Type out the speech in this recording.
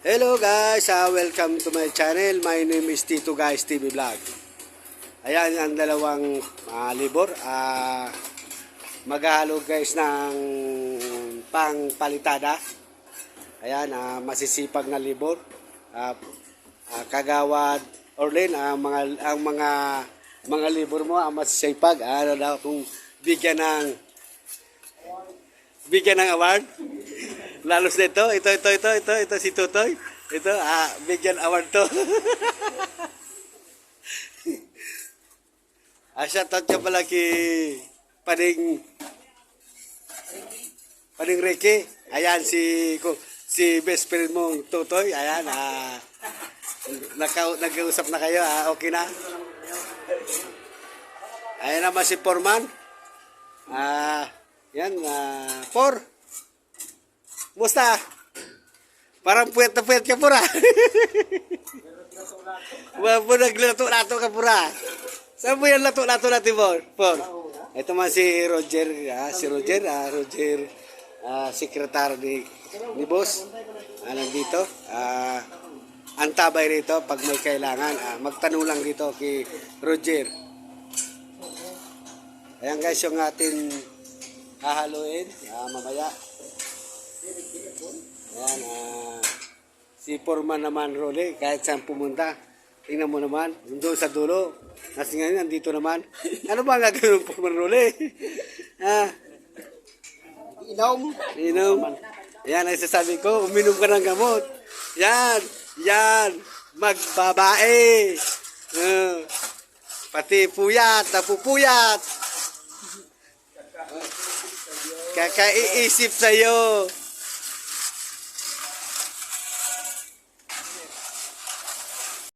Hello guys, ah, welcome to my channel. My name is Tito Guys TV Vlog. Ayan ang dalawang ah, libor. Ah, maghahalo guys ng pangpalitada. Ayan, ah, masisipag na libor. Ah, ah, kagawad Orlin, ang mga ang mga mga libor mo ang masisipag. Ano daw kung bigyan ng bigyan ng award. Lalos na ito, ito, ito, ito, ito, ito, si Tutoy. Ito, ah, bigyan award to. ah, shoutout ka pala kay Paning Paning Ricky. Ayan, si si best friend mong Tutoy. Ayan, ah, naka, nag-uusap na kayo, ah, okay na? Ayan naman si Forman. Ah, yan, ah, Por. Musta? Parang puwet na puwet ka pura. Wala mo naglato-lato ka pura. Saan mo yan lato-lato natin, Por? Por. Ito man si Roger, ah, si Roger, ah, Roger, ah, sekretary ni, ni boss. Ah, nandito. Ah, antabay rito pag may kailangan. Ah, magtanong lang dito kay Roger. Ayan guys, yung atin hahaluin ah, mamaya. Ayan, ah, si Forman naman Role, kahit saan pumunta. Tingnan mo naman, doon sa dulo. Kasi ngayon, nandito naman. Ano ba gagawin ng Forman Role? ah, Inom. inom. Yan ang sasabi ko, uminom ka ng gamot. Yan, yan, magbabae. Ah, pati puyat, napupuyat. Kakaiisip sa'yo.